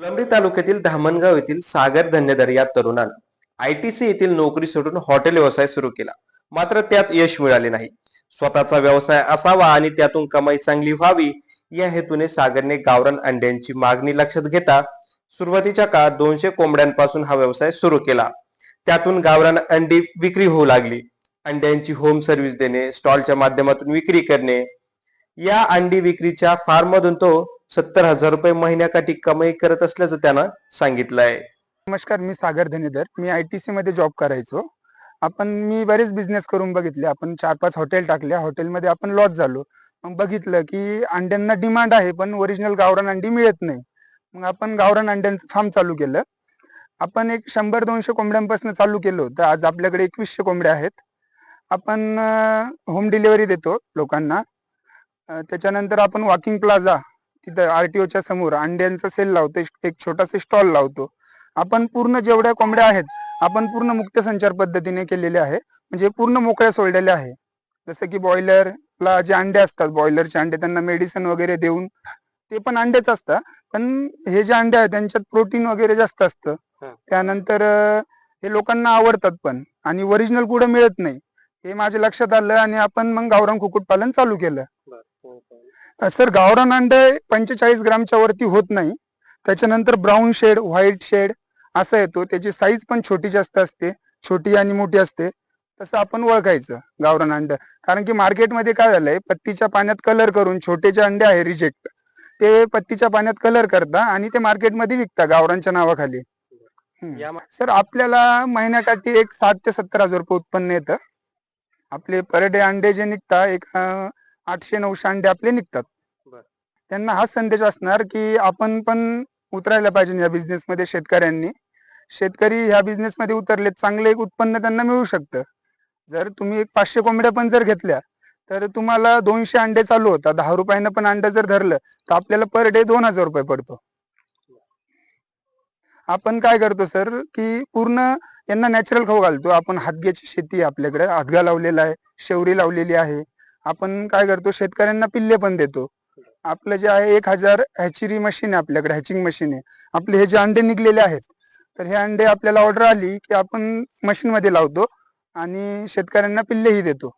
फुलंब्री तालुक्यातील धामणगाव येथील सागर धन्यधर या तरुणानं आयटीसी येथील नोकरी सोडून हॉटेल व्यवसाय सुरू केला. मात्र त्यात यश मिळाले नाही. स्वतःचा व्यवसाय असावा आणि त्यातून कमाई चांगली व्हावी या हेतूने सागरने गावरान अंड्यांची मागणी लक्षात घेता सुरुवातीच्या काळात दोनशे कोंबड्यांपासून हा व्यवसाय सुरू केला. त्यातून गावरान अंडी विक्री होऊ लागली. अंड्यांची होम सर्व्हिस देणे स्टॉलच्या माध्यमातून विक्री करणे. या अंडी विक्रीच्या फार्म मधून तो सत्तर हजार रुपये महिन्याकाठी कमाई करत असल्याचं त्यानं सांगितलंय. नमस्कार मी सागर धनेधर. मी आय टी सी मध्ये जॉब करायचो. आपण मी बरेच बिझनेस करून बघितले. आपण चार पाच हॉटेल टाकल्या हॉटेलमध्ये आपण लॉस झालो. मग बघितलं की अंड्यांना डिमांड आहे पण ओरिजिनल गावरान अंडी मिळत नाही. मग आपण गावरान अंड्यांचं फार्म चालू केलं. आपण एक शंभर दोनशे कोंबड्यांपासून चालू केलं होतं. आज आपल्याकडे एकवीसशे कोंबड्या आहेत. आपण होम डिलिव्हरी देतो लोकांना. त्याच्यानंतर आपण वॉकिंग प्लाझा तिथं आरटीओच्या समोर अंड्यांचा सेल लावतो एक- छोटासा स्टॉल लावतो. आपण पूर्ण जेवढ्या कोंबड्या आहेत आपण पूर्ण मुक्त संचार पद्धतीने केलेले आहे. म्हणजे पूर्ण मोकळ्या सोडलेले आहे. जसं की बॉयलरला जे अंडे असतात बॉयलरचे अंडे त्यांना मेडिसिन वगैरे देऊन ते पण अंडेच असतात. पण हे जे अंडे आहेत त्यांच्यात प्रोटीन वगैरे जास्त असतं. त्यानंतर हे लोकांना आवडतात पण. आणि ओरिजिनल कुठं मिळत नाही. हे माझ्या लक्षात आलं आणि आपण मग गावरान कुक्कुटपालन चालू केलं. सर गावरान अंडे पंचेचाळीस ग्रामच्या वरती होत नाही. त्याच्यानंतर ब्राऊन शेड व्हाईट शेड असा येतो. त्याची साईज पण छोटी जास्त असते. छोटी आणि मोठी असते. तसं आपण ओळखायचं गावरान अंड. कारण की मार्केटमध्ये काय झालंय पत्तीच्या पाण्यात कलर करून छोटे जे अंडे आहे रिजेक्ट. ते पत्तीच्या पाण्यात कलर करता आणि ते मार्केटमध्ये विकता गावरांच्या नावाखाली. सर आपल्याला महिन्याकाठी एक साठ ते सत्तर हजार रुपये उत्पन्न येतं. आपले पर डे अंडे जे निघतात एक आठशे नऊशे अंडे आपले निघतात. त्यांना हाच संदेश असणार की आपण पण उतरायला पाहिजे या बिझनेस मध्ये शेतकऱ्यांनी. शेतकरी ह्या बिझनेस मध्ये उतरले चांगलं एक उत्पन्न त्यांना मिळू शकतं. जर तुम्ही एक पाचशे कोंबड्या पण जर घेतल्या तर तुम्हाला दोनशे अंडे चालू होतात. दहा रुपयानं पण अंडे जर धरलं तर आपल्याला पर डे दोन हजार रुपये पडतो. आपण काय करतो सर की पूर्ण यांना नॅचरल खाऊ घालतो. आपण हातग्याची शेती आपल्याकडे. हातगा लावलेला आहे शेवरी लावलेली आहे. आपण काय करतो शेतकऱ्यांना पिल्ले पण देतो. आपलं जे आहे एक हजार हॅचरी मशीन आहे आपल्याकडे हॅचिंग मशीन आहे. आपले हे जे अंडे निघलेले आहेत तर हे अंडे आपल्याला ऑर्डर आली की आपण मशीन मध्ये लावतो आणि शेतकऱ्यांना पिल्लेही देतो.